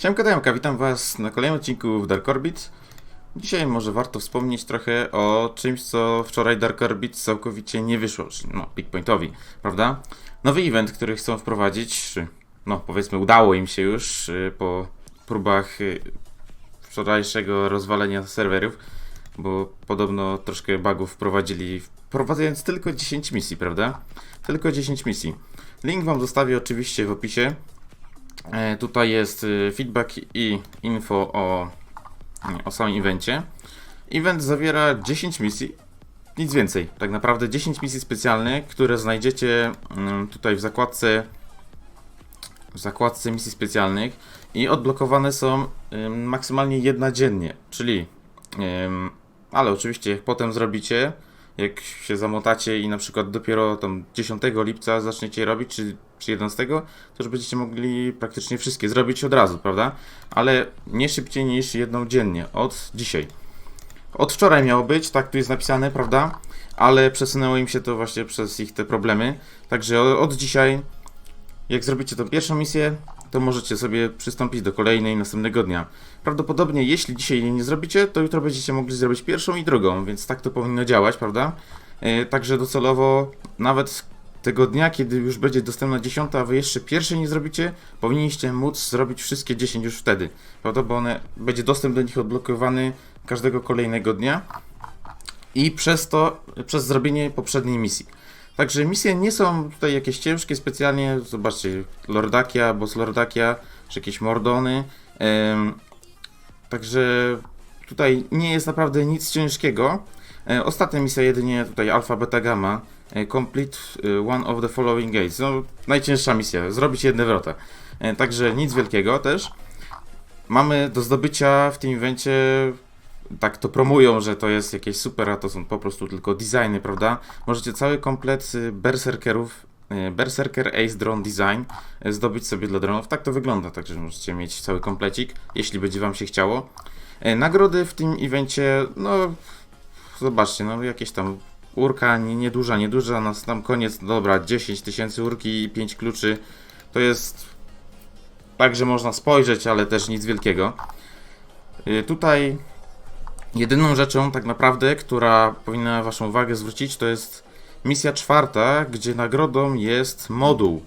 Siemka Dajemka, witam was na kolejnym odcinku w Dark Orbit. Dzisiaj może warto wspomnieć trochę o czymś, co wczoraj Dark Orbit całkowicie nie wyszło, czyli no, Pickpointowi, prawda? Nowy event, który chcą wprowadzić, czy no powiedzmy udało im się już y, po próbach y, wczorajszego rozwalenia serwerów, bo podobno troszkę bugów wprowadzili, wprowadzając tylko 10 misji, prawda? Tylko 10 misji. Link wam zostawię oczywiście w opisie. E, Tutaj jest y, feedback i info o, o samym evencie. Event zawiera 10 misji, nic więcej. Tak naprawdę 10 misji specjalnych, które znajdziecie mm, tutaj w zakładce w zakładce misji specjalnych i odblokowane są ym, maksymalnie jedna dziennie, czyli ale oczywiście jak potem zrobicie, jak się zamotacie i na przykład dopiero tam 10 lipca zaczniecie robić, czy, czy 11, to już będziecie mogli praktycznie wszystkie zrobić od razu, prawda? Ale nie szybciej niż jedną dziennie, od dzisiaj. Od wczoraj miało być, tak tu jest napisane, prawda? Ale przesunęło im się to właśnie przez ich te problemy. Także od dzisiaj, jak zrobicie tą pierwszą misję, to możecie sobie przystąpić do kolejnej następnego dnia. Prawdopodobnie, jeśli dzisiaj jej nie zrobicie, to jutro będziecie mogli zrobić pierwszą i drugą, więc tak to powinno działać, prawda? Yy, także docelowo, nawet tego dnia, kiedy już będzie dostępna dziesiąta, a wy jeszcze pierwszej nie zrobicie, powinniście móc zrobić wszystkie 10 już wtedy, prawda? Bo one, będzie dostęp do nich odblokowany każdego kolejnego dnia i przez to, przez zrobienie poprzedniej misji. Także misje nie są tutaj jakieś ciężkie specjalnie, zobaczcie, Lordakia, Boss Lordakia, czy jakieś Mordony, em, także tutaj nie jest naprawdę nic ciężkiego. E, Ostatnia misja jedynie tutaj Alpha, Beta, Gamma. E, Complete e, one of the following gates. No, najcięższa misja, zrobić jedne wrota. E, Także nic wielkiego też. Mamy do zdobycia w tym evencie, tak to promują, że to jest jakieś super, a to są po prostu tylko designy, prawda? Możecie cały komplet y, berserkerów, y, Berserker Ace Drone Design y, zdobyć sobie dla dronów. Tak to wygląda, także możecie mieć cały komplecik, jeśli będzie wam się chciało. Nagrody w tym evencie, no zobaczcie, no jakieś tam urka, nie, nieduża, nieduża, na sam koniec, dobra, 10 tysięcy urki i 5 kluczy, to jest tak, że można spojrzeć, ale też nic wielkiego. Tutaj jedyną rzeczą tak naprawdę, która powinna waszą uwagę zwrócić, to jest misja czwarta, gdzie nagrodą jest moduł.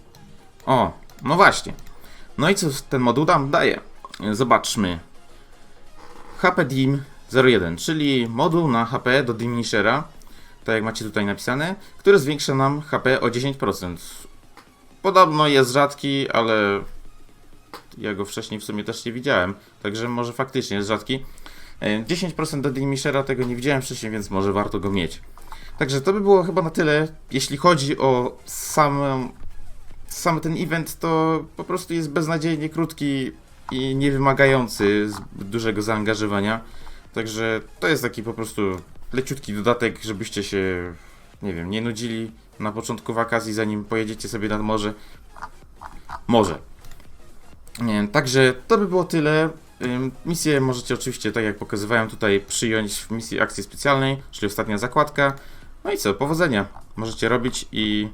O, no właśnie. No i co ten moduł nam daje? Zobaczmy. HP Dim 01, czyli moduł na HP do Diminishera, tak jak macie tutaj napisane, który zwiększa nam HP o 10%. Podobno jest rzadki, ale ja go wcześniej w sumie też nie widziałem, także może faktycznie jest rzadki. E, 10% do Dimishera tego nie widziałem wcześniej, więc może warto go mieć. Także to by było chyba na tyle. Jeśli chodzi o samą, sam ten event, to po prostu jest beznadziejnie krótki i nie wymagający dużego zaangażowania. Także to jest taki po prostu leciutki dodatek, żebyście się, nie wiem, nie nudzili na początku wakacji, zanim pojedziecie sobie nad morze. Może. Nie, także to by było tyle. Misję możecie oczywiście, tak jak pokazywałem tutaj, przyjąć w misji akcji specjalnej, czyli ostatnia zakładka. No i co, powodzenia. Możecie robić i...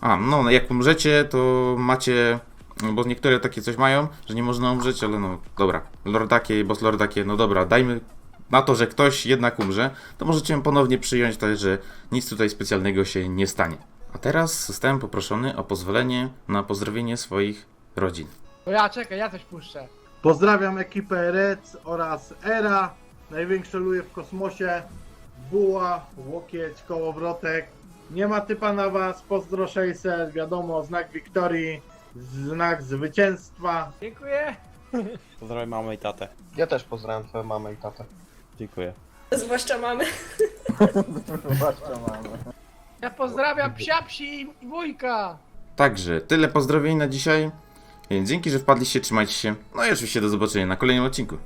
A, no, jak umrzecie, to macie... no, Bo niektóre takie coś mają, że nie można umrzeć, ale no, dobra. Lordakie, boss Lordakie, no dobra, dajmy na to, że ktoś jednak umrze, to możecie ponownie przyjąć, tak że nic tutaj specjalnego się nie stanie. A teraz zostałem poproszony o pozwolenie na pozdrowienie swoich rodzin. Ja czekaj, ja coś puszczę. Pozdrawiam ekipę Rec oraz Era, największe luje w kosmosie, buła, łokieć, kołowrotek. Nie ma typa na was, pozdro 600, wiadomo, znak wiktorii, znak zwycięstwa. Dziękuję. Pozdrawiam mamę i tatę. Ja też pozdrawiam twoją mamę i tatę. Dziękuję. Zwłaszcza mamy. Ja pozdrawiam psia psi i wujka. Także tyle pozdrowień na dzisiaj. Dzięki, że wpadliście, trzymajcie się. No i oczywiście do zobaczenia na kolejnym odcinku.